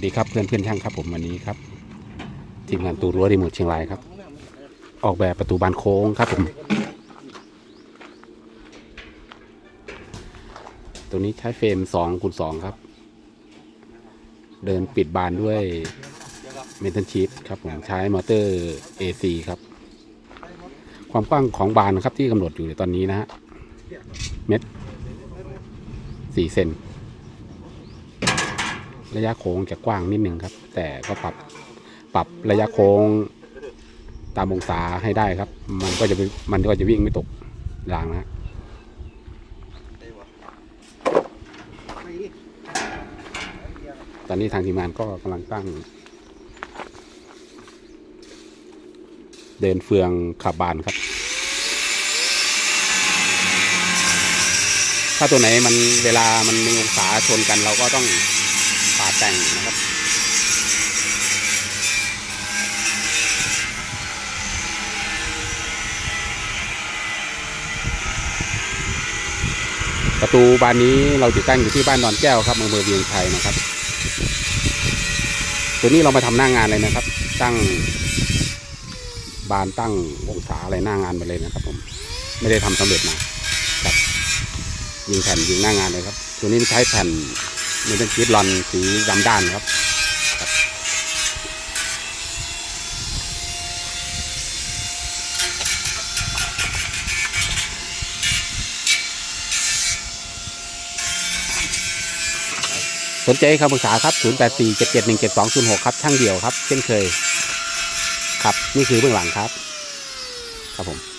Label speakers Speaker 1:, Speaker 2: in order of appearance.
Speaker 1: วัสดีครับเพื่อนเพื่อนช่างครับผมวันนี้ครับ ทีมงานตูรั้วรีโมทเชียงรายครับ ออกแบบประตูบานโค้งครับผม ตัวนี้ใช้เฟรม2คูณ2ครับ เดินปิดบานด้วยเมทัลชีตครับผมใช้มอเตอร์ AC ครับ ความกว้างของบานครับที่กำหนดอยู่ในตอนนี้นะฮะเม็ดสี่เซน ระยะโค้งจะกว้างนิดนึงครับ แต่ก็ปรับปรับระยะโค้งตามองศาให้ได้ครับ มันก็จะมันก็จะวิ่งไม่ตกรางนะตอนนี้ทางทีมงานก็กำลังตั้ง เดินเฟืองขับบานครับ ถ้าตัวไหนมันเวลามันมีองศาชนกันเราก็ต้อง ปาแต่งนะครับ ประตูบานนี้เราติดตั้งอยู่ที่บ้านดอนแก้วครับอำเภอเวียงชัยนะครับ ตัวนี้เรามาทำหน้างานเลยนะครับ ตั้งบานตั้งองศาอะไรหน้างานไปเลยนะครับ ผมไม่ได้ทำสำเร็จมาครับยิงแผ่นยิงหน้างานเลยครับ ตัวนี้ใช้แผ่น นเป็นชีตลอนสีดำด้านครับสนใจคำปรึกษาครับ 0847717206 ครับ ช่างเดี่ยวครับ เช่นเคย ครับ นี่คือเบื้องหลังครับ ครับผม